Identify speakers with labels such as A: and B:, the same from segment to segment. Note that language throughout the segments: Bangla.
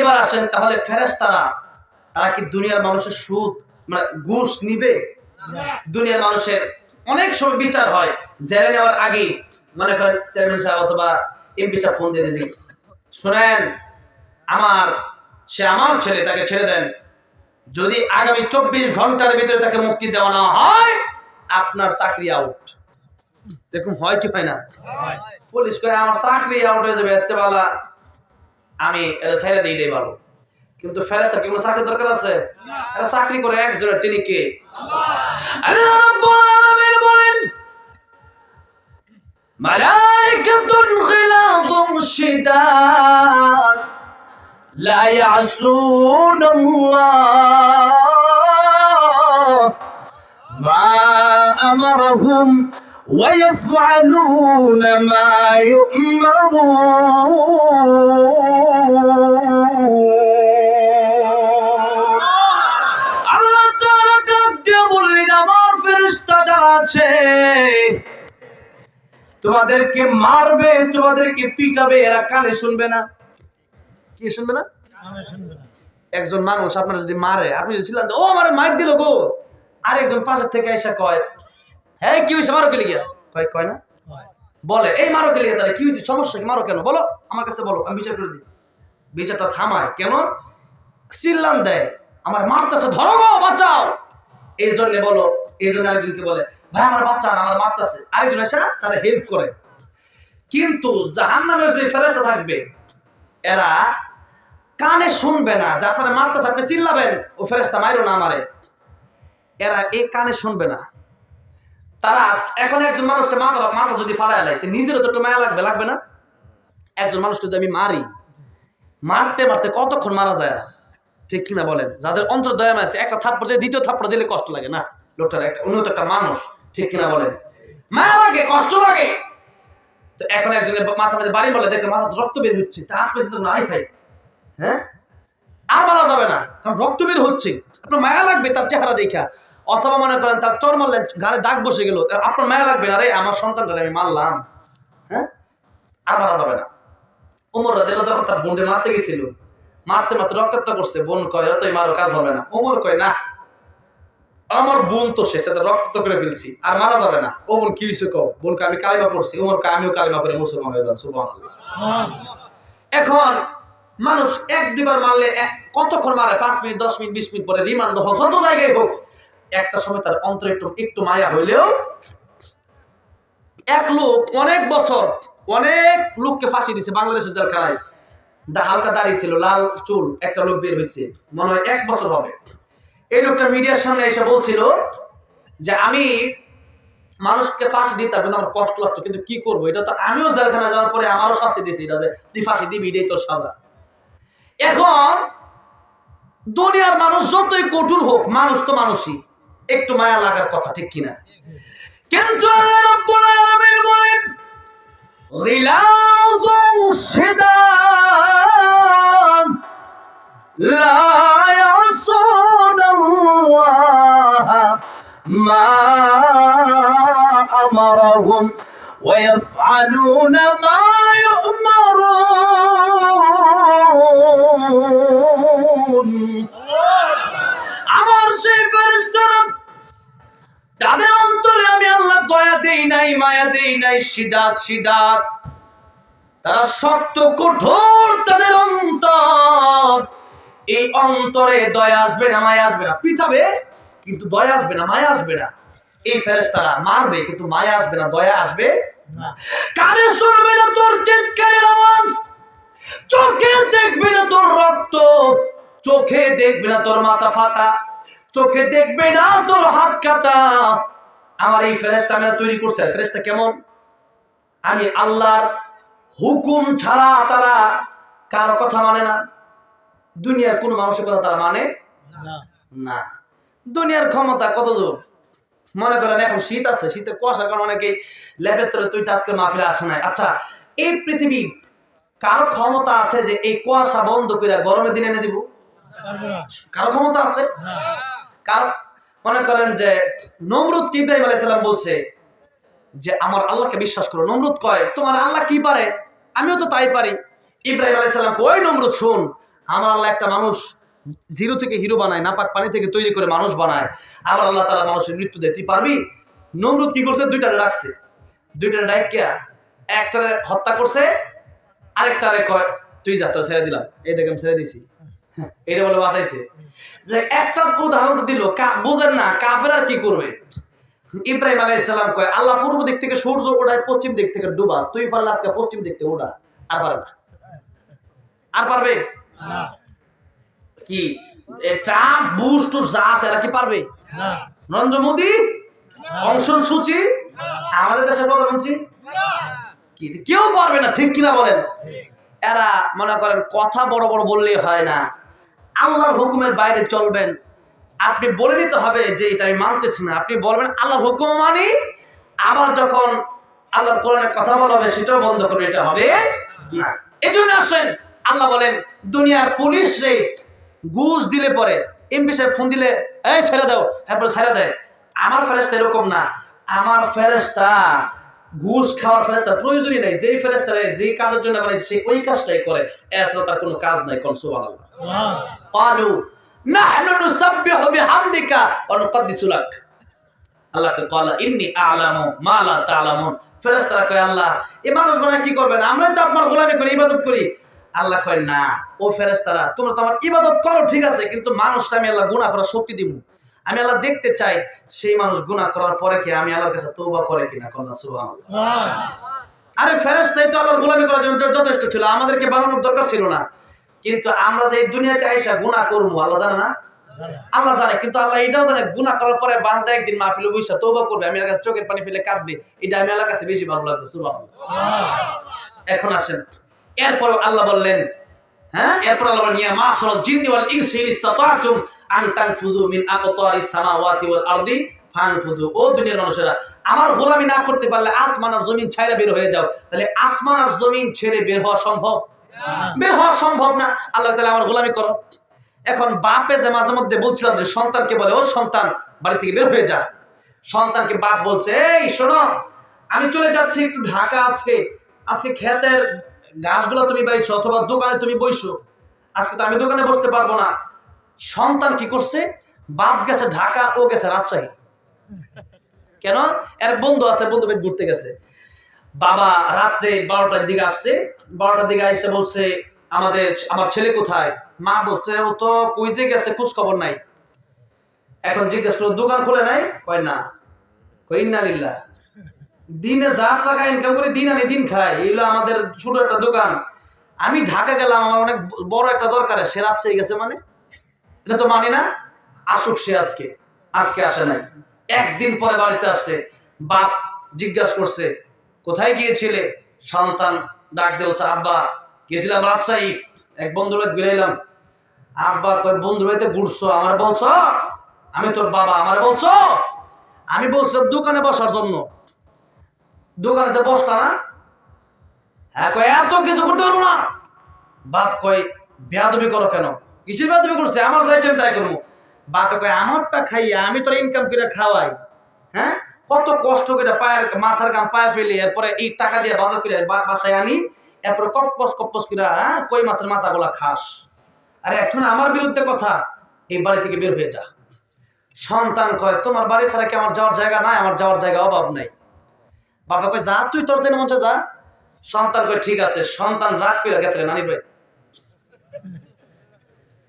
A: এবার আসেন তাহলে ফেরেশতারা তারা কি দুনিয়ার মানুষের সুদ মানে ঘুষ নিবে? দুনিয়ার মানুষের অনেক সময় বিচার হয়। জেলে নেওয়ার আগে মনে করেন চেয়ারম্যান সাহেব অথবা এমপি সাহেব ফোন দিয়ে দিয়েছি শোনেন আমার সে আমার ছেলে তাকে ছেড়ে দেন। যদি আগামী চব্বিশ ঘণ্টার ভিতরে তাকে মুক্তি দেওয়া না হয় আপনার চাকরি আউট দেখুন হয় কি হয় না? পুলিশ কয়ে আমার চাকরি আউট হয়ে যাবে বালা আমি এটা ছেড়ে দিইটাই ভালো। কিন্তু ফেরেস্তা কি চাকরি দরকার আছে? চাকরি করে একজনের, তিনি কে? আল্লাহ ويفعلون ما يؤمرون আল্লাহ তাআলা ডাক দিয়ে বললেন আমার ফেরেশতা যারা আছে তোমাদেরকে মারবে তোমাদেরকে পিটাবে এরা কানে শুনবে না কি শুনবে না একজন মানুষ আপনার যদি মারে আপনি যদি ছিলেন ও আমার মার দিল গো আর একজন পাশের থেকে এসে কয় হ্যাঁ কি হয়েছে? মারো কে লিগিয়া কয় কয় না? বলে এই মারো কে লিগিয়া তাহলে কি হয়েছে? সমস্যা কি? মারো কেন? বলো আমার কাছে বলো আমি বিচার করে দিই। বিচারটা থামায়। কেন? চিল্লান দেয়। আমার মারতেছে ধরো গো বাঁচাও! এই জন্য বলো এই জন্য আরেকজনকে বলে ভাই আমার বাচ্চা না, আমার মারতেছে। আরেকজন এসে তারা হেল্প করে। কিন্তু জাহান্নামের যে ফেরেশতা থাকবে এরা কানে শুনবে না যে আপনারা মারতেছে আপনি চিল্লাবেন। ও ফেরেস্তা মাইরো না মারে। এরা এই কানে শুনবে না। তারা এখন একজন মানুষকে মাথা মাথা যদি ফাড়ায় লাই নিজেরও তো একটু মায়া লাগবে লাগবে না? একজন মানুষকে যদি আমি মারি মারতে মারতে কতক্ষণ মারা যায়? ঠিক কিনা বলেন? যাদের অন্তর দয়া আছে একটা থাপ্পড় দিয়ে দ্বিতীয় থাপ্পড় দিলে কষ্ট লাগে না লোকটার একটা উন্নত একটা মানুষ ঠিক কিনা বলেন? মায়া লাগে কষ্ট লাগে। তো এখন একজনের মাথা মাঝে বাড়ি বলে দেখতে মাথা রক্ত বের হচ্ছে তা আপনি করেন, ভাই হ্যাঁ? আর মারা যাবে না কারণ রক্ত বের হচ্ছে। আপনার মায়া লাগবে তার চেহারা দেখা। অথবা মনে করেন তার চর মারলেন গাড়ি দাগ বসে গেল আপনার মায়া লাগবে না রে, আমার সন্তানটা আমি মারলাম। হ্যাঁ? আর মারা যাবে না। ওমর রাদিয়াল্লাহু যখন তার বোনকে মারতে গেছিল। মারতে মারতে রক্তাক্ত করছে, বোন কয় অতই মারো, কাজ হবে না। ওমর কয়, না, আমার বোন তো শেষ সাথে রক্তাক্ত করে ফেলছি, আর মারা যাবে না। ও বোন, কি হয়েছে কও? বোনকে আমি কালিমা পড়ছি ওমর কয় আমিও কালিমা করে মুসলমান হয়ে যাব সুবহানাল্লাহ। এখন মানুষ এক দুবার মারলে কতক্ষণ মারে? পাঁচ মিনিট, দশ মিনিট, বিশ মিনিট পরে রিমান্ড হোক যত জায়গায় হোক একটা সময় তার অন্তরে একটু একটু মায়া হইলেও এক লোক অনেক বছর অনেক লোককে ফাঁসি দিছে বাংলাদেশের জেলখানায়। হালকা দাঁড়িয়ে ছিল, লাল চুল, একটা লোক বের হয়েছে মনে হয় এক বছর হবে। এই লোকটা মিডিয়ার সামনে এসে বলছিল যে, আমি মানুষকে ফাঁসি দিতাম কিন্তু আমার কষ্ট লাগতো, কিন্তু কি করব? এটা তো আমিও জেলখানা যাওয়ার পরে আমারও শাস্তি দিয়েছি, এটা যে তুই ফাঁসি দিবি, এটাই তোর সাজা। এখন দুনিয়ার মানুষ যতই কঠোর হোক, মানুষ তো মানুষই। একটু মায়া লাগার কথা ঠিক কিনা কিন্তু আল্লাহ রাব্বুল আলামিন বলেন গিলাদুন শিদাদ লা ইয়াসুনাল্লাহ মা আমারহুম ويفعلون ما يؤمرون আমার সেই ফেরেশতারা তাদের অন্তরে আমি আল্লাহ দয়া দেই নাই, মায়া দেই নাই, সিদাত সিদাত। তারা শক্ত কঠোর, তাদের অন্তর। এই অন্তরে দয়া আসবে না, মায়া আসবে না। পিঠাবে কিন্তু দয়া আসবে না, মায়া আসবে না। এই ফেরেশতারা মারবে, কিন্তু মায়া আসবে না, দয়া আসবে কানে শুনবে না তোর চিৎকারের আওয়াজ, চোখে দেখবে না তোর রক্ত, চোখে দেখবে না তোর মাথা ফাটা। চোখে দেখবে না তোর হাত কাটা। আমার এই ফেরেস্তা আমি তৈরি করছে। ফেরেস্তা কেমন? আমি আল্লাহর হুকুম ছাড়া তারা কার কথা মানে না। দুনিয়ার কোন মানুষের কথা তারা মানে না। দুনিয়ার ক্ষমতা কত দূর? মনে করেন এখন শীত আছে। শীতের কুয়াশা কারণে অনেকেই ল্যাবের তরে তুই আজকে মাহফিলে আসে নাই। আচ্ছা এই পৃথিবী কারও ক্ষমতা আছে যে এই কুয়াশা বন্ধ করে গরমের দিনে এনে দিব? কারও ক্ষমতা আছে? কারও মনে করেন যে নমরুদ ইব্রাহিম আলাইসাল্লাম বলছে যে, আমার আল্লাহকে বিশ্বাস করো। নমরুদ কয়, তোমার আল্লাহ কি পারে? আমিও তো তাই পারি। ইব্রাহিম আলাইসাল্লাম নমরুদ, শুন, আমার আল্লাহ একটা মানুষ জিরো থেকে হিরো বানায়, নাপাক পানি থেকে তৈরি করে মানুষ বানায়। আল্লাহ তালা মানুষের মৃত্যু দেয়। তুই পারবি? নমরুদ কি করছে? দুইটারে রাখছে দুইটারে ডাইকিয়া একটারে হত্যা করছে, আরেকটারে কয়, তুই যা, তোর ছেড়ে দিলাম। এই দেখেন, ছেড়ে দিছি এটা বলে বাঁচাইছে। যে একটা উদাহরণ দিল বুঝেন না কাফের আর কি করবে? ইব্রাহিম আলাইহিস সালাম কয় আল্লাহ পূর্ব দিক থেকে সূর্য ওঠায় পশ্চিম দিক থেকে ডুবা। তুই পারলে আজকে পশ্চিম দিক থেকে ওঠা। আর পারে না। আর পারবে? কি? ট্রাম্প বুশ টুস যা আছে এরা কি পারবে? নরেন্দ্র মোদী? অংশন সূচি? আমাদের দেশের প্রধানমন্ত্রী? কি? কেউ পারবে না ঠিক কিনা বলেন? এরা মনে করেন কথা বড় বড় বললেই হয় না। আল্লাহর হুকুমের বাইরে চলবেন। আপনি বলে নিতে হবে যে এটা আমি মানতেছি না। আপনি বলবেন, আল্লাহর হুকুম মানি। আবার যখন আল্লাহর কোরআনের কথা বলা হবে, সেটাও বন্ধ করবে এটা হবে না। এই জন্য আসেন, আল্লাহ বলেন, দুনিয়ার পুলিশ রে ঘুষ দিলে পরে, এমপি সাহেব ফোন দিলে, এই, ছেড়ে দাও। এরপর ছেড়ে দেয়। আমার ফেরেস্তা এরকম না। আমার ফেরেস্তা ঘুষ খাওয়ার ফেরেস্তার প্রয়োজনই নাই। যেই ফেরেস্তারা যে কাজের জন্য বানাইছে সে ওই কাজটাই করে। এছাড়া তার কোনো কাজ নাই কোন সুবাহ
B: পালু
A: নাহনু নুসাব্বিহু বিহামদিকা ওয়া নুকদ্দিসু লাক। আল্লাহকে কলা ইন্নি আলামু মা লা তালামুন। ফেরেশতারা কয় আল্লাহ এ মানুষ বানা কি করবেন আমরা তো আপনার গোলামি করে ইবাদত করি। আল্লাহ কয় না ও ফেরেশতারা তোমরা তোমার ইবাদত করো ঠিক আছে কিন্তু মানুষটা আমি আল্লাহ গুনাহ করার শক্তি দিমু। আমি আল্লাহ দেখতে চাই সেই মানুষ গুনাহ করার পরে কি আমি আল্লাহর কাছে তওবা করে কিনা? কন্যা
B: সুবহান
A: আরে ফেরেশতাই তো আল্লাহর গোলামি করার জন্য যথেষ্ট ছিল আমাদেরকে বানানোর দরকার ছিল না। কিন্তু আমরা যে এই দুনিয়াতে আইসা গুনাহ করব আল্লাহ জানে না? আল্লাহ জানে কিন্তু আল্লাহ এটাও জানে গুনাহ করার পরে বান্দা একদিন মাহফিলে বইসা তওবা করবে আমি আল্লাহর কাছে চোখের পানি ফেলে কাঁদবে এটা আমি আল্লাহর কাছে বেশি ভালো লাগবে
B: সুবহান
A: এখন আসেন এরপর আল্লাহ বললেন হ্যাঁ? এরপর আল্লাহ বললেন ইয়া মাশারাল জিন্নি ওয়াল ইনসি ইন ইসতাতাতুম আন তানফুযু মিন আকতারিস সামাওয়াতি ওয়াল আরদি ফানফুযু। ও দুনিয়ার মানুষেরা আমার গোলামি না করতে পারলে আসমান আর জমিন ছাইরা বের হয়ে যাও। তাহলে আসমান আর জমিন ছেড়ে বের হওয়া সম্ভব? বের হওয়া সম্ভব না। আল্লাহ তাআলা আমার গোলামি করো। এখন বাপে যে মাঝে মধ্যে বলছিলাম যে সন্তানকে বলে ও সন্তান বাড়ি থেকে বের হয়ে যা। সন্তানকে বাপ বলছে এই শোনো আমি চলে যাচ্ছি একটু ঢাকা আছে আজকে ক্ষেতের গাছগুলো তুমি বাইছো অথবা দোকানে তুমি বইছো আজকে তো আমি দোকানে বসতে পারব না। সন্তান কি করছে? বাপ গেছে ঢাকা, ও গেছে রাজশাহী। কেন? এর বন্ধু আছে, বন্ধু বাড়ি ঘুরতে গেছে। বাবা রাত্রে বারোটার দিকে আসছে, বারোটার দিকে এসে বলছে, আমাদের, আমার ছেলে কোথায়? মা বলছে, ও তো কুইজে গেছে খোঁজ খবর নাই। এখন জিজ্ঞেস করল, দোকান খুলে নাই? কয়, না। কই না লিল্লা দিনে যা টাকা ইনকাম করে, দিন আনি দিন খাই। এগুলো আমাদের ছোট একটা দোকান। আমি ঢাকা গেলাম, আমার অনেক বড় একটা দরকার সে রাজশাহী গেছে মানে? এটা তো মানি না? আসুক সে আজকে। আজকে আসে নাই। একদিন পরে বাড়িতে আসছে। বাপ জিজ্ঞাসা করছে, কোথায় গিয়েছিলে সন্তান ডাক দিয়েছে আব্বা, গেছিলাম রাজশাহী। এক বন্ধুর বাড়ি ঘুরে এলাম। আব্বা, কয় বন্ধুর বাড়িতে ঘুরছো? আমার বলছো? আমি তোর বাবা, আমার বলছো? আমি বলছিলাম, দোকানে বসার জন্য। দোকানে যে বসতা না? হ্যাঁ কয়, এত কিছু করতে পারব না। বাপ কয়, বেয়াদবি করো কেন? কিসের বেয়াদবি করছে? আমার যাইছে আমি তাই করব। বাপে কয়, আমারটা খাইয়া আমি তোর ইনকাম করে খাওয়াই। হ্যাঁ? কত কষ্ট করে পায়ের মাথার গাম পায়ে ফেলে, এরপরে এই টাকা দিয়ে বাজার করে বাসায় আনি, এরপরে কপ্পস কপ্পস করে হ্যাঁ কই মাছের মাথা গুলা খাস। আরে, এখন আমার বিরুদ্ধে কথা, এই বাড়ি থেকে বের হয়ে যা। সন্তান কয়, তোমার বাড়ি ছাড়া কি আমার যাওয়ার জায়গা নাই? আমার যাওয়ার জায়গা অভাব নাই। বাবা কয়, যা তুই তোর জন্য মঞ্চে যা। সন্তান কয়, ঠিক আছে। সন্তান রাগ করে গেছে নানি ভাই।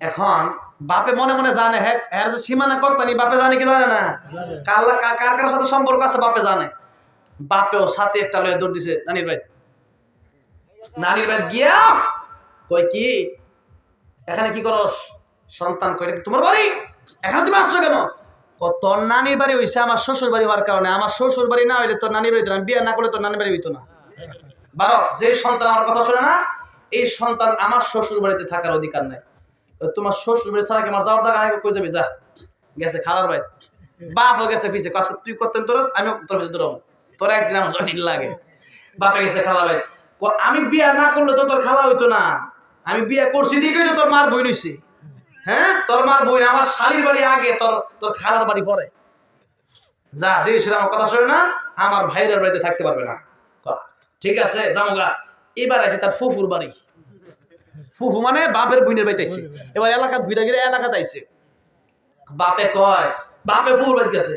A: এখন বাপে মনে মনে জানে হ্যাঁ সীমানা কর্তানি বাপে জানে কি জানে না?
B: জানে
A: কার কার সাথে সম্পর্ক আছে, বাপে জানে। বাপেও সাথে একটা লয়ে দৌড় দিছে নানির ভাই। নানির ভাই গিয়া কই কি? এখানে কি করস? সন্তান কই তোমার বাড়ি? এখানে তুমি আসছো কেন? তোর নানির বাড়ি হইছে আমার শ্বশুর বাড়ি হওয়ার কারণে। আমার শ্বশুর বাড়ি না হইলে তোর নানির বাড়ি না। বিয়ে না করলে তোর নানির বাড়ি হইতো না। বারো, যে সন্তান আমার কথা শুনে না, এই সন্তান আমার শ্বশুর বাড়িতে থাকার অধিকার নাই। তোমার শ্বশুর বাড়ি ছাড়া কি আমার যাওয়ার জায়গা কই যাবি? যা, গেছে খালার ভাই বাপ গেছে পিছে কাজ তুই করতেন তোর আমি তোর পিছে দৌড়াবো। তোর একদিন আমার জটিল লাগে। বাপে গেছে খালা ভাই আমি বিয়া না করলে তো তোর খালা হইতো না। আমি বিয়া করছি তো তোর মার বই নিছি হ্যাঁ? তোর মার বই আমার শালির বাড়ি আগে, তোর তোর খালার বাড়ি পরে। যা, যে সেটা আমার কথা শোনে না, আমার ভাইয়ের বাড়িতে থাকতে পারবে না। ঠিক আছে জামুগা এবার আছে তার ফুফুর বাড়ি। ফুফু মানে বাপের বুনের বাড়িতে আইছে। এবার এলাকা ঘুরে ঘিরে এলাকাতে আইছে। বাপে কয়, বাপে ফুফুর বাড়িতে গেছে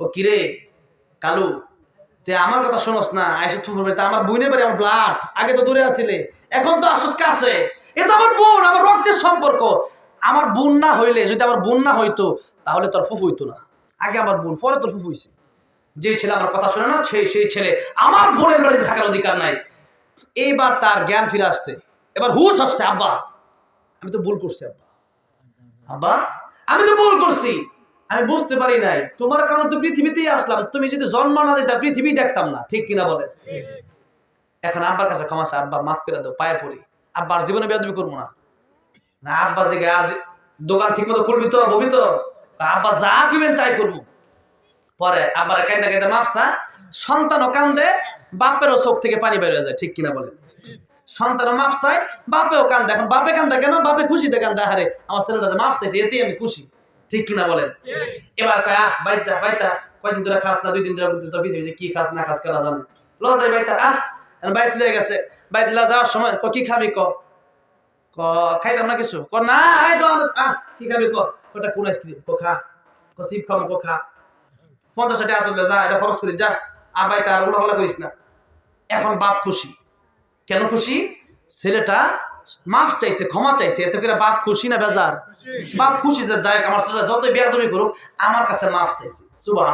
A: ও কিরে, কালু, তে আমার কথা শোনস না, আইসে ফুফুর বাড়িতে। আমার বোনের বাড়ি, আমার ব্লাড আগে তো দূরে আছিলে, এখন তো আসত কাছে। এ তো আমার বোন, আমার রক্তের সম্পর্ক। আমার বোন না হইলে যদি আমার বোন না হইতো তাহলে তোর ফুফু হইতো না। আগে আমার বোন পরে তোর ফুফু হইছে। যে ছেলে আমার কথা শোনে না সেই সেই ছেলে আমার বোনের বাড়িতে থাকার অধিকার নাই। এইবার তার জ্ঞান ফিরে আসছে। এবার হুশ আসছে আব্বা আমি তো ভুল করছি আব্বা। আব্বা আমি তো ভুল করছি। আমি বুঝতে পারি নাই। তোমার কারণে তো পৃথিবীতেই আসলাম। তুমি যদি জন্ম না দিতা পৃথিবী দেখতাম না। ঠিক কিনা বলে এখন আব্বার কাছে ক্ষমা আছে আব্বা মাফ করে দাও পায়ে পড়ি। আব্বার জীবনে বেদবি করব না। না, আব্বা যে আজ দোকান ঠিক মতো খুলবি তো ববি তো? আব্বা যা কিবেন তাই করব। পরে আবার কান্দা কান্দা মাপসা সন্তানও কান্দে, বাপেরও চোখ থেকে পানি বের হয়ে যায়, ঠিক কিনা বলে সন্তানও মাপ চায়, বাপেও কান্দে। এখন বাপে কান্দা কেন? বাপে খুশিতে কান্দা হারে আমার ছেলেটা যে মাপ চাইছে, এতেই আমি খুশি, ঠিক কিনা বলেন? এবার কয়, আহ, বাইতা বাইতা, কয়দিন ধরে খাস না দুই দিন ধরে তো ভিজে ভিজে কি খাস না খাস কেনা জানে। ল যাই বাইতা আহ, বাইত লয়ে গেছে। বাইত লা যাওয়ার সময় কি খাবি ক? ক খাইতাম না কিছু? ক না কি খাবি ক? ওটা কোন আইসক্রিম? ক খা। ক সিপ খাব ক খা। পঞ্চাশ টাকা তুললে যা এটা খরচ করি যা। আর উল্টা করিস না। এখন বাপ খুশি। কেন খুশি? ছেলেটা মাফ চাইছে ক্ষমা চাইছে এতে করে বাপ খুশি না বেজার? বাপ খুশি যে যাই আমার ছেলেটা যতই বেয়াদমি করুক আমার কাছে মাফ চাইছে। সুবাহ